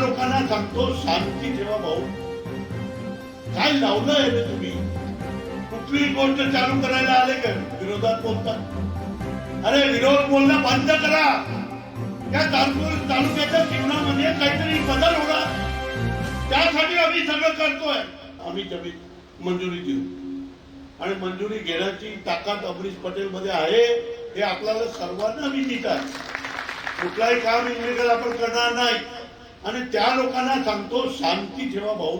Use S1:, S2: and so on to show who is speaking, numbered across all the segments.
S1: लोकांना सांगतो शांती ठेवा भाऊ. काय लावलंय रे तुम्ही? कुठली गोष्ट चालू करायला आले का? विरोधात बोलता. अरे विरोध बोलणं बंद करा. या तालुक्या तालुक्याच्या जीवनामध्ये काहीतरी बदल होणार. त्यासाठी आम्ही सगळं करतोय. आम्ही जमीन मंजुरी देऊ. आणि मंजुरी घेण्याची ताकद अमरीश पटेल मध्ये आहे हे आपल्याला सर्वांना मी आहे. कुठलाही काम इलिगल आपण करणार नाही. आणि त्या लोकांना सांगतो शांती ठेवा भाऊ.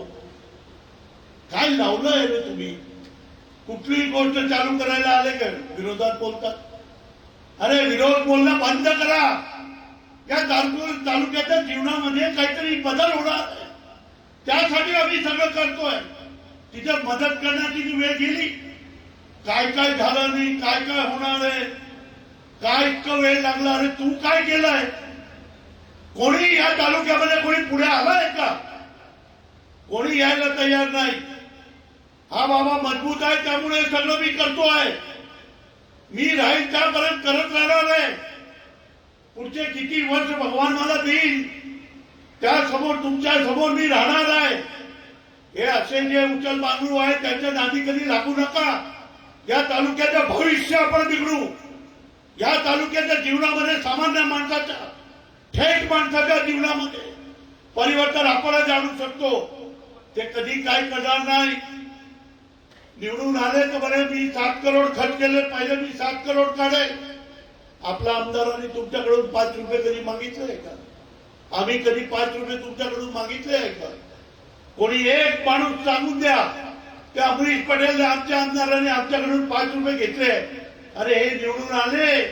S1: काय लावलंय रे तुम्ही? कुठलीही गोष्ट चालू करायला आले का? विरोधात बोलतात. अरे विरोध बोलणं बंद करा. या तालुक्या तालुक्याच्या जीवनामध्ये काहीतरी बदल होणार त्यासाठी आम्ही सगळं करतोय. तिथं मदत करण्याची जी वेळ गेली काय काय झालं नाही काय काय होणार आहे काय इतकं वेळ लागला अरे तू काय केलंय? कोणी या तालुक्यामध्ये कोणी पुढे आलाय का? कोणी यायला तयार नाही. हा बाबा मजबूत आहे त्यामुळे सगळं मी करतो आहे. मी राहील त्यापर्यंत करत राहणार आहे. पुढचे किती वर्ष भगवान मला देईल त्या समोर तुमच्यासमोर मी राहणार आहे. हे असे जे उचल बांधू आहेत त्यांच्या नादी कधी लागू नका. या तालुक्याचं भविष्य आपण बिघडू. या तालुक्याच्या जीवनामध्ये सामान्य माणसाच्या थेट माणसाच्या जीवनामध्ये परिवर्तन आपणच आणू शकतो. ते कधी काय करणार नाही. निवडून आले तर बरे मी सात करोड खर्च केले पहिले मी सात करोड काढे आपल्या आमदारांनी तुमच्याकडून पाच रुपये कधी मागितले का? आम्ही कधी पाच रुपये तुमच्याकडून मागितले आहे का? कोणी एक माणूस सांगून द्या. की अमरीश पटेल आमच्या आमदारांनी आमच्याकडून पाच रुपये घेतले. अरे हे निवडून आले.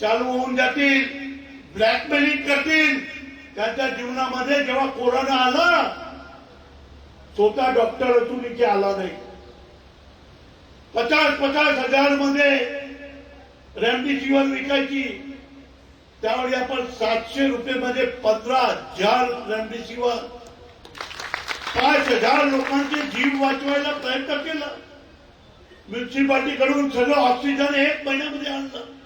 S1: चालू होऊन जातील. ब्लॅकमेलिंग करतील. त्यांच्या जीवनामध्ये जेव्हा कोरोना आला स्वतः डॉक्टर असून इथे आला नाही. पचास पचास हजारमध्ये रेमडेसिवीर विकायची. त्यावेळी आपण सातशे रुपये मध्ये पंधरा हजार रेमडेसिवीर पाच हजार लोकांचे जीव वाचवायला प्रयत्न केला. म्युन्सिपाल्टीकडून सगळं ऑक्सिजन एक महिन्यामध्ये आणलं.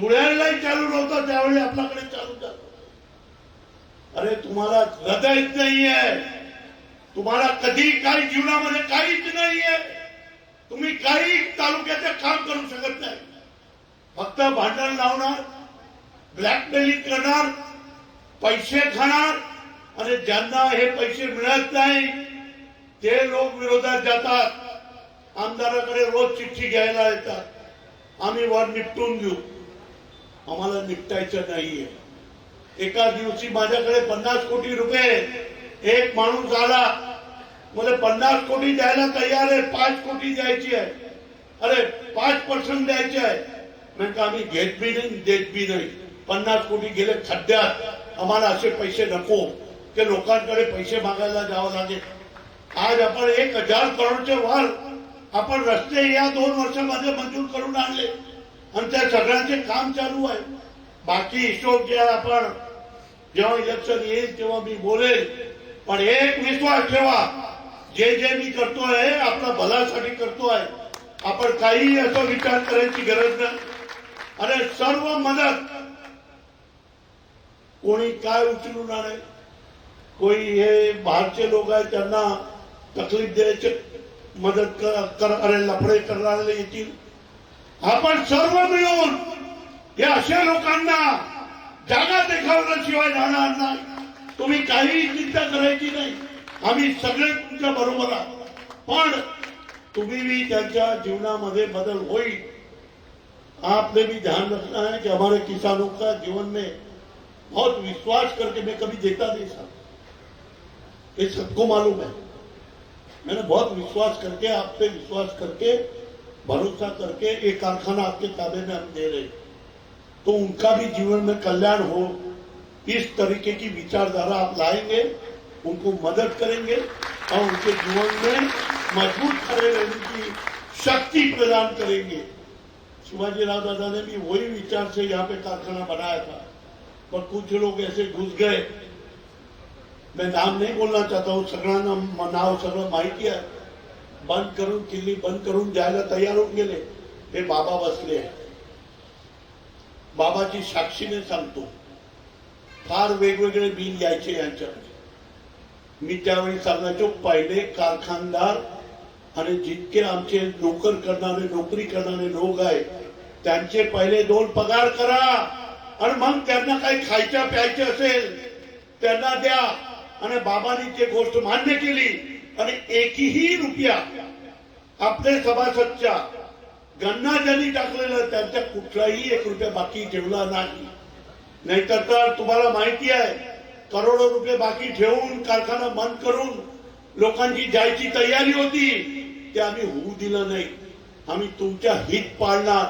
S1: धुळ्यालाही चालू नव्हतं त्यावेळी आपल्याकडे चालू झालं अरे तुम्हाला हृदयच नाहीये. तुम्हाला कधी काही जीवनामध्ये काहीच नाहीये. तुम्ही काही तालुक्याचं काम करू शकत नाही. फक्त भांडण लावणार ब्लॅकमेलिंग करणार पैसे खाणार आणि ज्यांना हे पैसे मिळत नाही ते लोक विरोधात जातात. आमदाराकडे रोज चिठ्ठी घ्यायला येतात. आम्ही वर निपटून घेऊ. आम्हाला निपटायचं नाहीये. एका दिवशी माझ्याकडे पन्नास कोटी रुपये. एक माणूस आला. मला पन्नास कोटी द्यायला तयार आहे पाच कोटी द्यायची आहे. अरे पाच पर्सेंट द्यायचे आहे. म्हणजे आम्ही घेत बी नाही देत बी नाही. पन्नास कोटी गेले खड्ड्यात. आम्हाला असे पैसे नको. ते लोकांकडे पैसे मागायला जावं लागेल. आज आपण एक हजार करोडचे वर आपण रस्ते या दोन वर्षामध्ये मंजूर करून आणले. आणि त्या सगळ्यांचे काम चालू आहे. बाकी हिशोब जे आपण जेव्हा इलेक्शन येईल तेव्हा मी बोलेल पण एक विश्वास ठेवा जे जे मी करतोय आपल्या भलासाठी करतोय. आपण काही असं विचार करायची गरज नाही. अरे सर्व मदत कोणी काय उचलून आणे कोणी हे बाहेरचे लोक आहेत त्यांना तकलीफ द्यायचे मदत क- कर अरे लफडे करणारे येतील. आपण सर्व मिळून या अशा लोकांना जागा देखावल्याशिवाय जाणार नाही. तुम्ही काहीही चिंता करायची नाही. आम्ही सगळे तुमच्या बरोबर आहोत. पण तुम्ही भी त्यांच्या जीवनामध्ये बदल होईल. आपने भी ध्यान रखना है कि हमारे किसानों का जीवन में बहुत विश्वास करके मैं कभी देता नहीं साहब ये सबको मालूम है. मैंने बहुत विश्वास करके आप पे विश्वास करके भरोसा करके एक कारखाना आपके ताबे में हम दे रहे हैं। तो उनका भी जीवन में कल्याण हो, इस तरीके की विचारधारा आप लाएँगे, उनको मदद करेंगे और उनके जीवन में मज़बूत खड़े रहने की शक्ति प्रदान करेंगे। शिवाजी राव दादा ने भी वही विचार से यहाँ पे कारखाना बनाया था। पर कुछ लोग ऐसे घुस गए। मैं नाम नहीं बोलना चाहता हूँ सगळ्यांना नाव सगळं माहिती आहे बंद करून किल्ली बंद करून जायला तयार होऊन गेले. हे बाबा बसले बाबाची साक्षीने सांगतो. फार वेगवेगळे बिल यायचे यांच्याकडे. मी त्यावेळी सांगायचो पहिले कारखानदार आणि जितके आमचे नोकर करणारे नोकरी करणारे लोक आहेत त्यांचे पहिले दोन पगार करा आणि मग त्यांना काही खायच्या प्यायच्या असेल त्यांना द्या. आणि बाबांनी ते गोष्ट मान्य केली आणि एकही रुपया आपले सभासदच्या गन्ना ज्यांनी टाकलेलं त्यांच्या कुठलाही एक रुपया बाकी ठेवला नाही. नाहीतर तर तुम्हाला माहिती आहे करोडो रुपये बाकी ठेवून कारखाना बंद करून लोकांची जायची तयारी होती ते आम्ही होऊ दिलं नाही. आम्ही तुमच्या हित पाळणार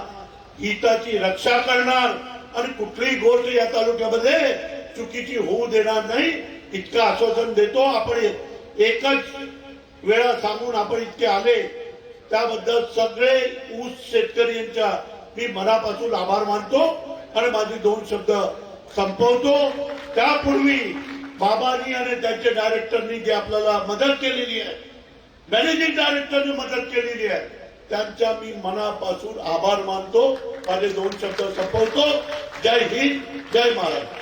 S1: हिताची रक्षा करणार आणि कुठलीही गोष्ट या तालुक्यामध्ये चुकीची होऊ देणार नाही. इतकं आश्वासन देतो आपण एकच वेळा सांगून आपण इतके आले. त्याबद्दल सगळे ऊस शेतकरी यांच्या मी मनापासून आभार मानतो आणि माझे दोन शब्द संपवतो. त्यापूर्वी बाबानी आणि त्यांच्या डायरेक्टरनी जी आपल्याला मदत केलेली आहे मॅनेजिंग डायरेक्टरने मदत केलेली आहे त्यांच्या मी मनापासून आभार मानतो. माझे दोन शब्द संपवतो. जय हिंद जय महाराष्ट्र.